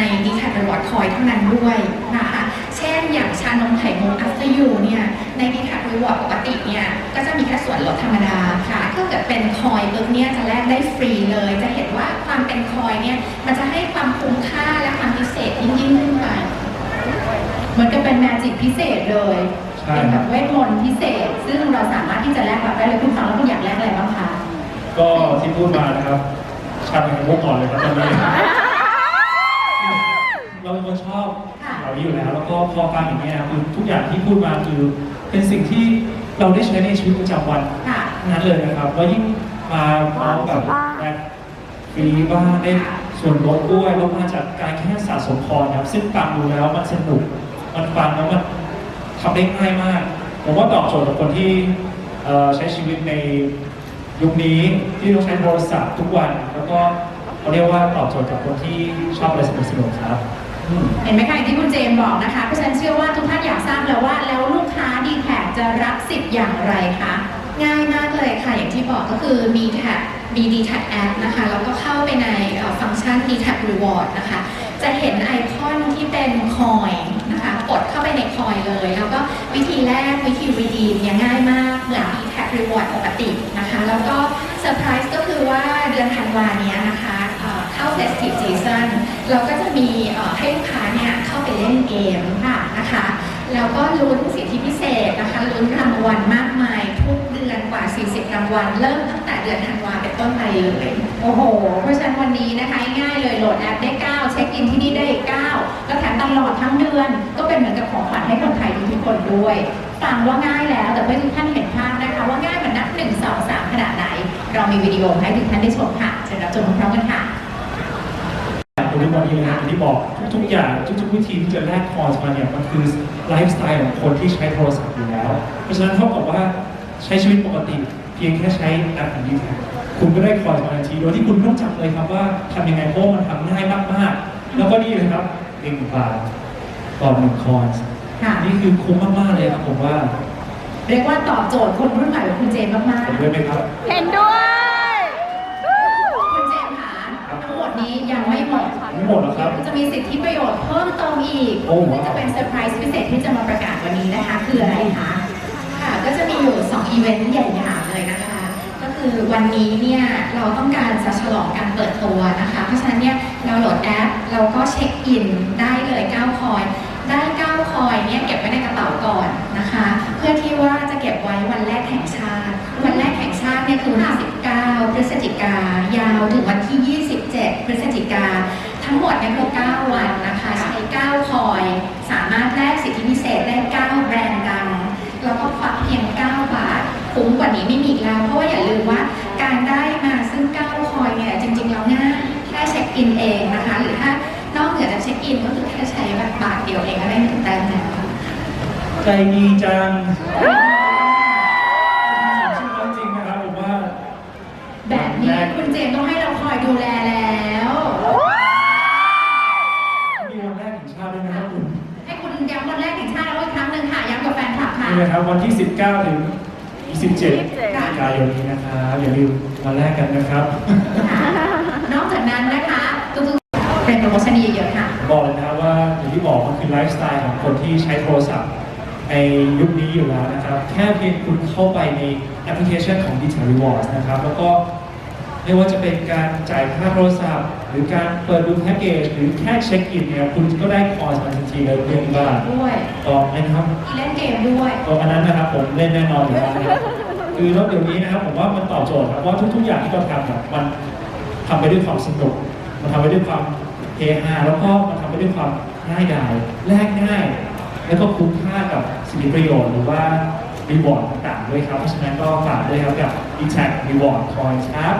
ใดีแทปหรือวอคอยเท่านั้นด้วยนะคะ เช่นอย่างชานมไข่มุกอัฟเตยูเนี่ยในดีแคปรีวอร์ดปกติเนี่ยก็จะมีแค่ส่วนลดธรรมดาค่ะถ้าเกิดเป็นคอยปุ๊บเนี่ยจะแลกได้ฟรีเลย จะเห็นว่าความเป็นคอยเนี่ยมันจะให้ความคุ้มค่าและความพิเศษยิ่งยิ่งขึ้นไปเหมือนกับเป็นแมจิกพิเศษเลยเป็นแบบเวทมนต์พิเศษ ซึ่งเราสามารถที่จะแลกแบบได้เลยคุณฟังแล้วคุณอยากแลกอะไรบ้างคะก็ที่พูดมานะครับชาไข่มุกก่อนเลยครับตอนนี้ เราเป็นคนชอบค่ะเหล่านี้อยู่แล้ว แล้วก็พอฟังอย่างนี้ยคือทุกอย่างที่พูดมาคือเป็นสิ่งที่เราได้ใช้ในชีวิตประจำวันค่ะทั้งนั้นเลยนะครับแล้วยิ่งมาพร้อมกับแบ็คฟรีบ้างได้ส่วนลดด้วยแล้วมาจากการแค่สะสมพรนะครับซึ่งฟังดูแล้วมันสนุกมันฟังแล้วมันทำได้ง่ายมาก ผมว่าตอบโจทย์กับคนที่เอ่อใช้ชีวิตในยุคนี้ที่ต้องใช้โทรศัพท์ทุกวัน แล้วก็เขาเรียกว่าตอบโจทย์กับคนที่ชอบอะไรสนุกๆครับอืม เห็นไหมคะอย่างที่คุณเจมบอกนะคะเพราะฉันเชื่อว่าทุกท่านอยากทราบแล้วว่า แล้วลูกค้าดีแท็จะรับสิทธิ์อย่างไรคะง่ายมากเลยค่ะ อย่างที่บอกก็คือมีแท็มีดีแท็แอปนะคะแล้วก็เข้าไปในฟังก์ชันดีแท็รีวอร์ดนะคะ จะเห็นไอคอนที่เป็นคอยนะคะกดเข้าไปในคอยเลย แล้วก็วิธีแรกวิธีรีดีมเนี่ยง่ายมาก เหมือนดีแท็รีวอร์ดปกตินะคะ แล้วก็เซอร์ไพรส์ก็คือว่าเดือนธันวาเนี้ยนะคะเอ่อเข้า Festive Season เราก็จะมีเอ่อให้ลูกค้าเนี่ยเข้าไปเล่นเกมค่ะนะคะแล้วก็ลุ้นสิทธิพิเศษนะคะลุ้นรางวัลมากมาย ทุกเดือนกว่า 40 รางวัล เริ่มตั้งแต่เดือนธันวาเป็นต้นไปเลยโอ้โห เพราะฉะนั้นวันนี้นะคะง่ายๆเลยโหลดแอปได้ 9 เช็คอินที่นี่ได้ 9 แล้วแถมตลอดทั้งเดือน ก็เป็นเหมือนกับของขวัญให้คนไทยทุกๆคนด้วยฟังว่าง่ายแล้วแต่เพื่อให้ทุกท่านเห็นภาพ เรามีวิดีโอให้ทุกท่านได้ชมค่ะเชิญรับชมพร้อมๆกันค่ะตรงนี้วันนี้เลยนะอย่างที่บอกทุกๆอย่างทุกๆวิธีที่จะแลกคอร์สมาเนี่ยมันคือไลฟ์สไตล์ของคนที่ใช้โทรศัพท์อยู่แล้ว เพราะฉะนั้นเท่ากับว่าใช้ชีวิตปกติ เพียงแค่ใช้แอปของดีแทคุณก็ได้คอร์สมาทันทีโดยที่คุณไม่ต้องจับเลยครับว่าทำยังไงเพราะว่ามันทำง่ายมากๆ แล้วก็นี่เลยครับหนึ่งบาทต่อหนึ่งคอร์สค่ะนี่คือคุ้มมากๆเลยครับผมว่าเรียกว่าตอบโจทย์คนรุ่นใหม่แบบคุณเจมส์มากเห็นๆด้วยไหมครับเห็นด้วย คุณเจมส์ค่ะทั้งหมด นี้ยังไม่หมดไม่หมดหรอกครับ จะมีสิทธิประโยชน์เพิ่มเติมอีกโอ้ว้าว ซึ่งจะเป็นเซอร์ไพรส์พิเศษที่จะมาประกาศวันนี้นะคะคืออะไรคะค่ะก็จะมีอยู่2อีเวนต์ใหญ่ๆเลยนะคะ ก็คือวันนี้เนี่ยเราต้องการจะฉลองการเปิดตัวนะคะ เพราะฉะนั้นเนี่ยเราโหลดแอปเราก็เช็คอินได้เลย9คอยได้9คอยเนี่ยเก็บไว้ในกระเป๋าก่อนนะคะ เพื่อที่ว่าจะเก็บไว้วันแรกแห่งชาติ วันแรกแห่งชาติเนี่ยคือวันที่19พฤศจิกายาวถึงวันที่27พฤศจิกา ทั้งหมดเนี่ยคือ 9 วันนะคะ ใช้ 9 คอย สามารถแลกสิทธิพิเศษได้ 9 แบรนด์ดัง แล้วก็ฝากเพียง 9 บาท คุ้มกว่านี้ไม่มีอีกแล้ว เพราะว่าอย่าลืมว่าการได้มาซึ่ง 9 คอยเนี่ยจริงๆแล้วง่ายแค่เช็คอินเองนะคะ หรือถ้านอกเหนือจากเช็คอินก็คือแค่ใช้แบบบาทเดียวเองก็ได้หนึ่งแต้มแล้วใจดีจังชื่อน้องจริงนะครับผมว่า แบบนี้คุณเจมส์ต้องให้เราคอยดูแล ย้ำวันแรกแห่งชาติแล้วอีกครั้งหนึ่งค่ะย้ำกับแฟนคลับค่ะ นี่นะครับวันที่ 19 ถึง 27กันยายนนี้นะครับอย่าลืมมาแลกกันนะครับ ค่ะนอกจากนั้นนะคะทุกๆเป็นโปรโมชั่นเยอะๆค่ะ บอกเลยนะครับว่าอย่างที่บอกมันคือไลฟ์สไตล์ของคนที่ใช้โทรศัพท์ในยุคนี้อยู่แล้วนะครับ แค่เพียงคุณเข้าไปในแอปพลิเคชันของ d t a l Rewards นะครับ แล้วก็ ไม่ว่าจะเป็นการจ่ายค่าโทรศัพท์ หรือการเปิดดูแพ็กเกจหรือแค่เช็คอินเนี่ยคุณก็ได้คอร์สมาทันทีเลยเพียงบาทด้วยต่อนะครับมีเล่นเกมด้วยก็อันนั้นนะครับผมเล่นแน่นอนอยู่แล้วนะครับคือแล้วเดี๋ยวนี้นะครับผมว่ามันตอบโจทย์ครับว่าทุก ๆ อย่างที่เราทำเนี่ยมันทำไปด้วยความสนุก มันทำไปด้วยความเฮฮาแล้วก็มันทำไปด้วยความง่ายดายแลกง่ายแล้วก็คุ้มค่ากับสิทธิประโยชน์หรือว่ารีวอร์ดต่างๆด้วยครับ เพราะฉะนั้นก็ฝากด้วยครับกับ e t a g Reward Coins ครับ